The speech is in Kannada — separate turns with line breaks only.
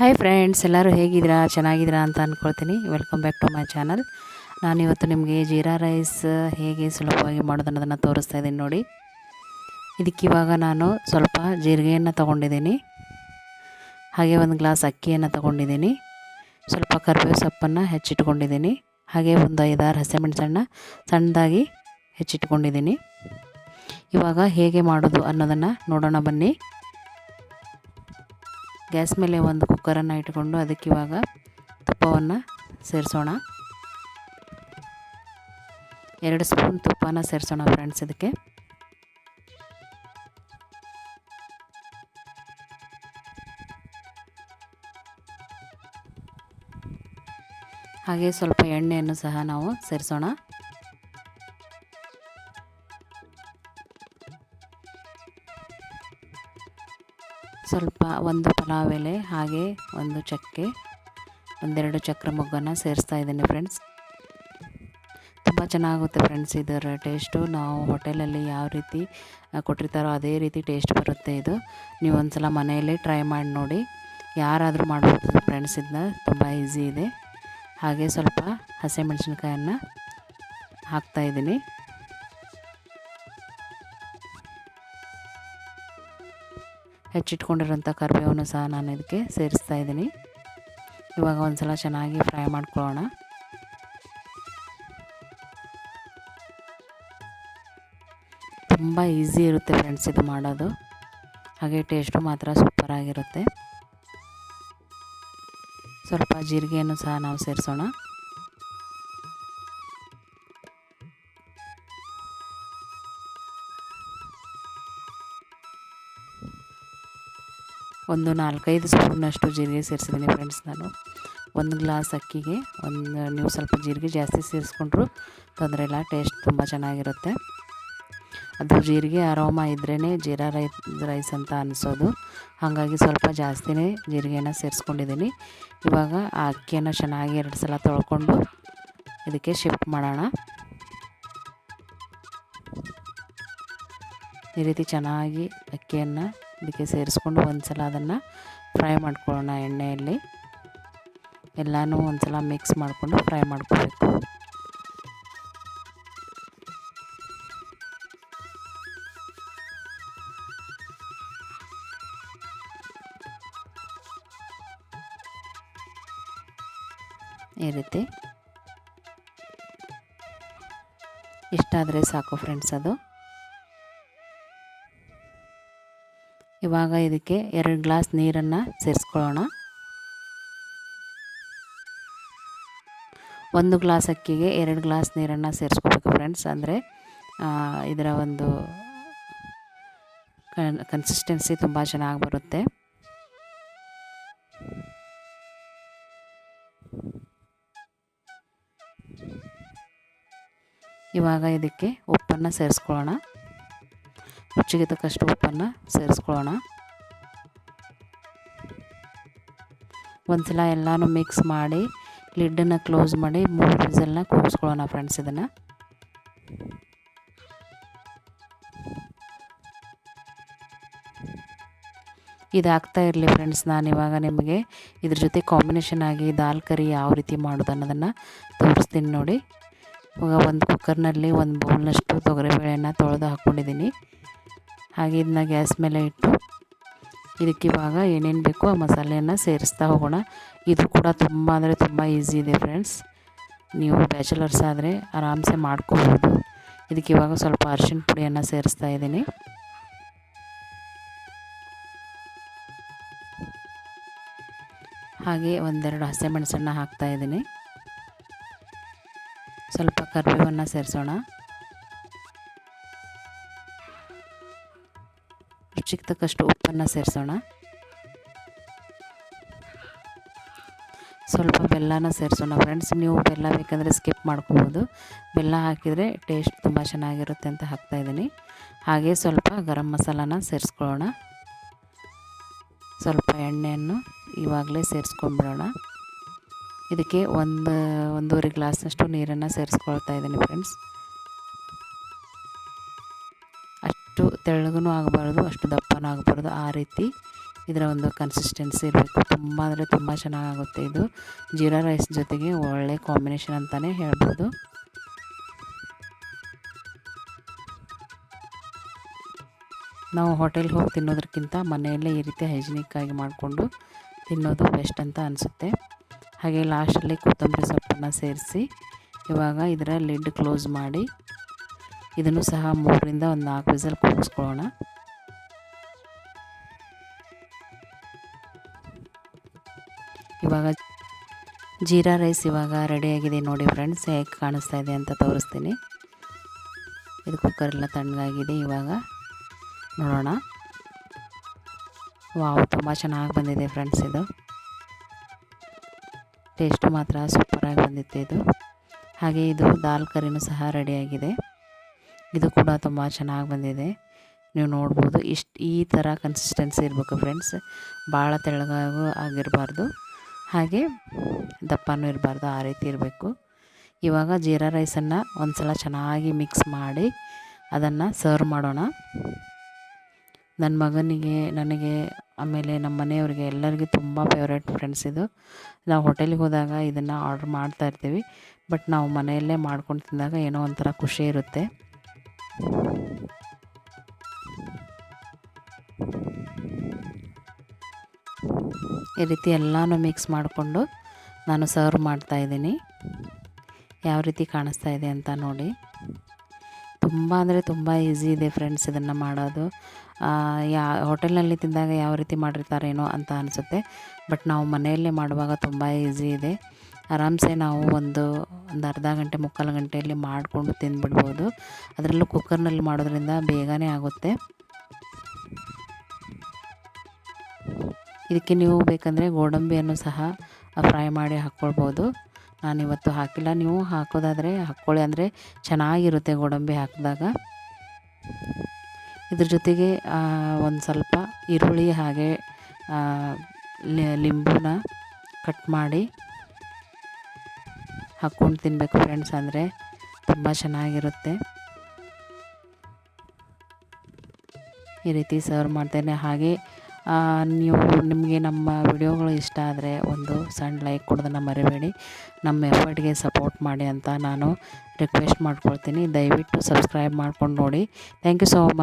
ಹಾಯ್ ಫ್ರೆಂಡ್ಸ್ ಎಲ್ಲರೂ ಹೇಗಿದ್ದೀರಾ? ಚೆನ್ನಾಗಿದ್ದೀರಾ ಅಂತ ಅಂದ್ಕೊಳ್ತೀನಿ welcome back to my channel ನಾನಿವತ್ತು ನಿಮಗೆ ಜೀರಾ ರೈಸ್ ಹೇಗೆ ಸುಲಭವಾಗಿ ಮಾಡೋದು ಅನ್ನೋದನ್ನು ತೋರಿಸ್ತಾ ಇದ್ದೀನಿ ನೋಡಿ. ಇದಕ್ಕೆ ಇವಾಗ ನಾನು ಸ್ವಲ್ಪ ಜೀರಿಗೆಯನ್ನು ತೊಗೊಂಡಿದ್ದೀನಿ. ಹಾಗೆ ಒಂದು ಗ್ಲಾಸ್ ಅಕ್ಕಿಯನ್ನು ತೊಗೊಂಡಿದ್ದೀನಿ. ಸ್ವಲ್ಪ ಕರಿಬೇವು ಸೊಪ್ಪನ್ನು ಹೆಚ್ಚಿಟ್ಕೊಂಡಿದ್ದೀನಿ. ಹಾಗೆ ಒಂದು ಐದಾರು ಹಸಿಮೆಣಸನ್ನು ಸಣ್ಣದಾಗಿ ಹೆಚ್ಚಿಟ್ಕೊಂಡಿದ್ದೀನಿ. ಇವಾಗ ಹೇಗೆ ಮಾಡೋದು ಅನ್ನೋದನ್ನು ನೋಡೋಣ ಬನ್ನಿ. ಗ್ಯಾಸ್ ಮೇಲೆ ಒಂದು ಕುಕ್ಕರನ್ನು ಇಟ್ಕೊಂಡು ಅದಕ್ಕೆ ಇವಾಗ ತುಪ್ಪವನ್ನು ಸೇರಿಸೋಣ. ಎರಡು ಸ್ಪೂನ್ ತುಪ್ಪನ ಸೇರಿಸೋಣ ಫ್ರೆಂಡ್ಸ್ ಅದಕ್ಕೆ ಹಾಗೆ ಸ್ವಲ್ಪ ಎಣ್ಣೆಯನ್ನು ಸಹ ನಾವು ಸೇರಿಸೋಣ. ಸ್ವಲ್ಪ ಒಂದು ಪಲಾವ್ ಎಲೆ, ಹಾಗೆ ಒಂದು ಚಕ್ಕೆ, ಒಂದೆರಡು ಚಕ್ರ ಮೊಗ್ಗನ್ನು ಸೇರಿಸ್ತಾ ಇದ್ದೀನಿ ಫ್ರೆಂಡ್ಸ್ ತುಂಬ ಚೆನ್ನಾಗುತ್ತೆ ಫ್ರೆಂಡ್ಸ್ ಇದರ ಟೇಸ್ಟು ನಾವು ಹೋಟೆಲಲ್ಲಿ ಯಾವ ರೀತಿ ಕೊಟ್ಟಿರ್ತಾರೋ ಅದೇ ರೀತಿ ಟೇಸ್ಟ್ ಬರುತ್ತೆ ಇದು. ನೀವು ಒಂದು ಸಲ ಮನೆಯಲ್ಲೇ ಟ್ರೈ ಮಾಡಿ ನೋಡಿ. ಯಾರಾದರೂ ಮಾಡ್ಬೋದು ಫ್ರೆಂಡ್ಸ್ ಇದನ್ನ ತುಂಬ ಈಸಿ ಇದೆ. ಹಾಗೆ ಸ್ವಲ್ಪ ಹಸಿಮೆಣಸಿನ್ಕಾಯನ್ನು ಹಾಕ್ತಾಯಿದ್ದೀನಿ ಹೆಚ್ಚಿಟ್ಕೊಂಡಿರೋಂಥ ಕರಿಬೇವನ್ನು ಸಹ ನಾನು ಇದಕ್ಕೆ ಸೇರಿಸ್ತಾ ಇದ್ದೀನಿ. ಇವಾಗ ಒಂದು ಸಲ ಚೆನ್ನಾಗಿ ಫ್ರೈ ಮಾಡ್ಕೊಳ್ಳೋಣ. ತುಂಬ ಈಸಿ ಇರುತ್ತೆ ಫ್ರೆಂಡ್ಸ್ ಇದು ಮಾಡೋದು. ಹಾಗೆ ಟೇಸ್ಟು ಮಾತ್ರ ಸೂಪರಾಗಿರುತ್ತೆ. ಸ್ವಲ್ಪ ಜೀರಿಗೆಯನ್ನು ಸಹ ನಾವು ಸೇರಿಸೋಣ. ಒಂದು ನಾಲ್ಕೈದು ಸ್ಪೂನಷ್ಟು ಜೀರಿಗೆ ಸೇರಿಸಿದ್ದೀನಿ ಫ್ರೆಂಡ್ಸ್ ನಾನು. ಒಂದು ಗ್ಲಾಸ್ ಅಕ್ಕಿಗೆ, ಒಂದು ನೀವು ಸ್ವಲ್ಪ ಜೀರಿಗೆ ಜಾಸ್ತಿ ಸೇರಿಸ್ಕೊಂಡ್ರು ತೊಂದರೆ ಇಲ್ಲ ಟೇಸ್ಟ್ ತುಂಬ ಚೆನ್ನಾಗಿರುತ್ತೆ. ಅದು ಜೀರಿಗೆ ಅರೋಮ ಇದ್ರೇ ಜೀರಾ ರೈ ರೈಸ್ ಅಂತ ಅನಿಸೋದು. ಹಾಗಾಗಿ ಸ್ವಲ್ಪ ಜಾಸ್ತಿನೇ ಜೀರಿಗೆನ ಸೇರಿಸ್ಕೊಂಡಿದ್ದೀನಿ. ಇವಾಗ ಆ ಅಕ್ಕಿಯನ್ನು ಚೆನ್ನಾಗಿ ಎರಡು ಸಲ ತೊಳ್ಕೊಂಡು ಇದಕ್ಕೆ ಶಿಫ್ಟ್ ಮಾಡೋಣ. ಈ ರೀತಿ ಚೆನ್ನಾಗಿ ಅಕ್ಕಿಯನ್ನು ಇದಕ್ಕೆ ಸೇರಿಸ್ಕೊಂಡು ಒಂದು ಸಲ ಅದನ್ನು ಫ್ರೈ ಮಾಡ್ಕೊಳ್ಳೋಣ ಎಣ್ಣೆಯಲ್ಲಿ. ಎಲ್ಲನೂ ಒಂದು ಸಲ ಮಿಕ್ಸ್ ಮಾಡಿಕೊಂಡು ಫ್ರೈ ಮಾಡ್ಕೋಬೇಕು. ಈ ರೀತಿ. ಇಷ್ಟಾದರೆ ಸಾಕು ಫ್ರೆಂಡ್ಸ್ ಅದು. ಇವಾಗ ಇದಕ್ಕೆ ಎರಡು ಗ್ಲಾಸ್ ನೀರನ್ನು ಸೇರಿಸ್ಕೊಳ್ಳೋಣ. ಒಂದು ಗ್ಲಾಸ್ ಅಕ್ಕಿಗೆ ಎರಡು ಗ್ಲಾಸ್ ನೀರನ್ನು ಸೇರಿಸ್ಕೋಬೇಕು ಫ್ರೆಂಡ್ಸ್. ಅಂದರೆ ಇದರ ಒಂದು ಕನ್ಸಿಸ್ಟೆನ್ಸಿ ತುಂಬ ಚೆನ್ನಾಗಿ ಬರುತ್ತೆ. ಇವಾಗ ಇದಕ್ಕೆ ಉಪ್ಪನ್ನು ಸೇರಿಸ್ಕೊಳ್ಳೋಣ. ರುಚಿಗೆ ತಕ್ಕಷ್ಟು ಉಪ್ಪನ್ನು ಸೇರಿಸ್ಕೊಳ್ಳೋಣ. ಒಂದು ಸಲ ಎಲ್ಲನೂ ಮಿಕ್ಸ್ ಮಾಡಿ ಲಿಡ್ಡನ್ನು ಕ್ಲೋಸ್ ಮಾಡಿ, ಮೂರು ವಿಸಲ್ನ ಕೂಗಿಸ್ಕೊಳ್ಳೋಣ ಫ್ರೆಂಡ್ಸ್ ಇದನ್ನು. ಇದಾಗ್ತಾ ಇರಲಿ ಫ್ರೆಂಡ್ಸ್ ನಾನು ಇವಾಗ ನಿಮಗೆ ಇದ್ರ ಜೊತೆ ಕಾಂಬಿನೇಷನ್ ಆಗಿ ದಾಲ್ ಕರಿ ಯಾವ ರೀತಿ ಮಾಡೋದು ಅನ್ನೋದನ್ನು ತೋರಿಸ್ತೀನಿ ನೋಡಿ. ಇವಾಗ ಒಂದು ಕುಕ್ಕರ್ನಲ್ಲಿ ಒಂದು ಬೌಲ್ನಷ್ಟು ತೊಗರಿಬೇಳೆಯನ್ನು ತೊಳೆದು ಹಾಕ್ಕೊಂಡಿದ್ದೀನಿ ಹಾಗೆ ಇದನ್ನ ಗ್ಯಾಸ್ ಮೇಲೆ ಇಟ್ಟು ಇದಕ್ಕೆ ಇವಾಗ ಏನೇನು ಬೇಕೋ ಆ ಮಸಾಲೆಯನ್ನು ಸೇರಿಸ್ತಾ ಹೋಗೋಣ. ಇದು ಕೂಡ ತುಂಬ ಅಂದರೆ ತುಂಬ ಈಸಿ ಇದೆ ಫ್ರೆಂಡ್ಸ್ ನೀವು ಬ್ಯಾಚುಲರ್ಸ್ ಆದರೆ ಆರಾಮ್ಸೆ ಮಾಡ್ಕೋಬೋದು. ಇದಕ್ಕೆ ಇವಾಗ ಸ್ವಲ್ಪ ಅರಿಶಿಣ ಪುಡಿಯನ್ನು ಸೇರಿಸ್ತಾ ಇದ್ದೀನಿ. ಹಾಗೆ ಒಂದೆರಡು ಹಸಿಮೆಣಸನ್ನು ಹಾಕ್ತಾ ಇದ್ದೀನಿ. ಸ್ವಲ್ಪ ಕರಿಬೇವನ್ನು ಸೇರಿಸೋಣ. ರುಚಿಗೆ ತಕ್ಕಷ್ಟು ಉಪ್ಪನ್ನು ಸೇರಿಸೋಣ. ಸ್ವಲ್ಪ ಬೆಲ್ಲನ ಸೇರಿಸೋಣ ಫ್ರೆಂಡ್ಸ್ ನೀವು ಬೆಲ್ಲ ಬೇಕಂದರೆ ಸ್ಕಿಪ್ ಮಾಡ್ಕೋಬೋದು. ಬೆಲ್ಲ ಹಾಕಿದರೆ ಟೇಸ್ಟ್ ತುಂಬ ಚೆನ್ನಾಗಿರುತ್ತೆ ಅಂತ ಹಾಕ್ತಾಯಿದ್ದೀನಿ ಹಾಗೆ ಸ್ವಲ್ಪ ಗರಂ ಮಸಾಲಾನ ಸೇರಿಸ್ಕೊಳ್ಳೋಣ. ಸ್ವಲ್ಪ ಎಣ್ಣೆಯನ್ನು ಇವಾಗಲೇ ಸೇರಿಸ್ಕೊಂಡ್ಬಿಡೋಣ. ಇದಕ್ಕೆ ಒಂದು, ಒಂದೂವರೆ ಗ್ಲಾಸ್ನಷ್ಟು ನೀರನ್ನು ಸೇರಿಸ್ಕೊಳ್ತಾ ಇದ್ದೀನಿ ಫ್ರೆಂಡ್ಸ್ ಅಷ್ಟು ತೆಳ್ಳಗೂ ಆಗಬಾರ್ದು, ಅಷ್ಟು ಆಗಬಾರ್ದು ಆ ರೀತಿ. ಇದರ ಒಂದು ಕನ್ಸಿಸ್ಟೆನ್ಸಿ ಇರಬೇಕು. ತುಂಬ ಅಂದರೆ ತುಂಬ ಚೆನ್ನಾಗಾಗುತ್ತೆ ಇದು. ಜೀರಾ ರೈಸ್ ಜೊತೆಗೆ ಒಳ್ಳೆ ಕಾಂಬಿನೇಷನ್ ಅಂತಲೇ ಹೇಳ್ಬೋದು. ನಾವು ಹೋಟೆಲ್ಗೆ ಹೋಗಿ ತಿನ್ನೋದಕ್ಕಿಂತ ಮನೆಯಲ್ಲೇ ಈ ರೀತಿ ಹೈಜಿನಿಕ್ಕಾಗಿ ಮಾಡಿಕೊಂಡು ತಿನ್ನೋದು ಬೆಸ್ಟ್ ಅಂತ ಅನಿಸುತ್ತೆ. ಹಾಗೆ ಲಾಸ್ಟಲ್ಲಿ ಕೊತ್ತಂಬರಿ ಸೊಪ್ಪನ್ನು ಸೇರಿಸಿ ಇವಾಗ ಇದರ ಲಿಡ್ ಕ್ಲೋಸ್ ಮಾಡಿ ಇದನ್ನು ಸಹ ಮೂರರಿಂದ ಒಂದು ನಾಲ್ಕು ವಿಸಲ್ ಕೂಗಿಸ್ಕೊಳ್ಳೋಣ ಇವಾಗ ಜೀರಾ ರೈಸ್ ಇವಾಗ ರೆಡಿಯಾಗಿದೆ ನೋಡಿ ಫ್ರೆಂಡ್ಸ್ ಹೇಗೆ ಕಾಣಿಸ್ತಾ ಇದೆ ಅಂತ ತೋರಿಸ್ತೀನಿ. ಇದು ಕುಕ್ಕರೆಲ್ಲ ತಣ್ಣಗಾಗಿದೆ ಇವಾಗ. ನೋಡೋಣ. ವಾವ್ ತುಂಬ ಚೆನ್ನಾಗಿ ಬಂದಿದೆ ಫ್ರೆಂಡ್ಸ್ ಇದು. ಟೇಸ್ಟ್ ಮಾತ್ರ ಸೂಪರಾಗಿ ಬಂದಿತ್ತು ಇದು. ಹಾಗೆ ಇದು ದಾಲ್ ಕರಿನೂ ಸಹ ರೆಡಿಯಾಗಿದೆ ಇದು ಕೂಡ ತುಂಬ ಚೆನ್ನಾಗಿ ಬಂದಿದೆ. ನೀವು ನೋಡ್ಬೋದು ಇಷ್ಟು ಈ ಥರ ಕನ್ಸಿಸ್ಟೆನ್ಸಿ ಇರಬೇಕು ಫ್ರೆಂಡ್ಸ್ ಭಾಳ ತೆಳ್ಳಗಾಗೂ ಆಗಿರಬಾರ್ದು. ಹಾಗೆ ದಪ್ಪನೂ ಇರಬಾರ್ದು, ಆ ರೀತಿ ಇರಬೇಕು. ಇವಾಗ ಜೀರಾ ರೈಸನ್ನು ಒಂದು ಸಲ ಚೆನ್ನಾಗಿ ಮಿಕ್ಸ್ ಮಾಡಿ ಅದನ್ನು ಸರ್ವ್ ಮಾಡೋಣ. ನನ್ನ ಮಗನಿಗೆ, ನನಗೆ, ಆಮೇಲೆ ನಮ್ಮ ಮನೆಯವ್ರಿಗೆ ಎಲ್ಲರಿಗೂ ತುಂಬ ಫೇವ್ರೇಟ್ ಫ್ರೆಂಡ್ಸ್ ಇದು. ನಾವು ಹೋಟೆಲಿಗೆ ಹೋದಾಗ ಇದನ್ನು ಆರ್ಡ್ರ್ ಮಾಡ್ತಾ ಇರ್ತೀವಿ ಬಟ್ ನಾವು ಮನೆಯಲ್ಲೇ ಮಾಡ್ಕೊಂಡು ತಿಂದಾಗ ಏನೋ ಒಂಥರ ಖುಷಿ ಇರುತ್ತೆ. ಈ ರೀತಿ ಎಲ್ಲನೂ ಮಿಕ್ಸ್ ಮಾಡಿಕೊಂಡು ನಾನು ಸರ್ವ್ ಮಾಡ್ತಾ ಇದ್ದೀನಿ. ಯಾವ ರೀತಿ ಕಾಣಿಸ್ತಾ ಇದೆ ಅಂತ ನೋಡಿ. ತುಂಬ ಅಂದರೆ ತುಂಬ ಈಸಿ ಇದೆ ಫ್ರೆಂಡ್ಸ್ ಇದನ್ನು ಮಾಡೋದು. ಯಾ, ಹೋಟೆಲ್ನಲ್ಲಿ ತಿಂದಾಗ ಯಾವ ರೀತಿ ಮಾಡಿರ್ತಾರೇನೋ ಅಂತ ಅನಿಸುತ್ತೆ. ಬಟ್ ನಾವು ಮನೆಯಲ್ಲೇ ಮಾಡುವಾಗ ತುಂಬ ಈಸಿ ಇದೆ. ಆರಾಮ್ಸೆ ನಾವು ಒಂದು ಒಂದು ಅರ್ಧ ಗಂಟೆ, ಮುಕ್ಕಾಲು ಗಂಟೆಯಲ್ಲಿ ಮಾಡಿಕೊಂಡು ತಿಂದುಬಿಡ್ಬೋದು. ಅದರಲ್ಲೂ ಕುಕ್ಕರ್ನಲ್ಲಿ ಮಾಡೋದ್ರಿಂದ ಬೇಗನೆ ಆಗುತ್ತೆ. ಇದಕ್ಕೆ ನೀವು ಬೇಕಂದರೆ ಗೋಡಂಬಿಯನ್ನು ಸಹ ಫ್ರೈ ಮಾಡಿ ಹಾಕ್ಕೊಳ್ಬೋದು. ನಾನಿವತ್ತು ಹಾಕಿಲ್ಲ. ನೀವು ಹಾಕೋದಾದರೆ, ಹಾಕ್ಕೊಳ್ಳಿ ಅಂದರೆ ಚೆನ್ನಾಗಿರುತ್ತೆ ಗೋಡಂಬಿ ಹಾಕಿದಾಗ. ಇದ್ರ ಜೊತೆಗೆ ಒಂದು ಸ್ವಲ್ಪ ಈರುಳ್ಳಿ ಹಾಗೆ ಲಿಂಬೂನ ಕಟ್ ಮಾಡಿ ಹಾಕ್ಕೊಂಡು ತಿನ್ನಬೇಕು ಫ್ರೆಂಡ್ಸ್ ಅಂದರೆ. ತುಂಬ ಚೆನ್ನಾಗಿರುತ್ತೆ. ಈ ರೀತಿ ಸರ್ವ್ ಮಾಡ್ತೇನೆ. ಹಾಗೆ ನೀವು ನಿಮಗೆ ನಮ್ಮ ವಿಡಿಯೋಗಳು ಇಷ್ಟ ಆದರೆ ಒಂದು ಸಣ್ಣ ಲೈಕ್ ಕೊಡೋದನ್ನು ಮರಿಬೇಡಿ. ನಮ್ಮ ಎಫರ್ಟ್ಗೆ ಸಪೋರ್ಟ್ ಮಾಡಿ ಅಂತ ನಾನು ರಿಕ್ವೆಸ್ಟ್ ಮಾಡ್ಕೊಳ್ತೀನಿ. ದಯವಿಟ್ಟು ಸಬ್ಸ್ಕ್ರೈಬ್ ಮಾಡ್ಕೊಂಡು ನೋಡಿ. Thank you so much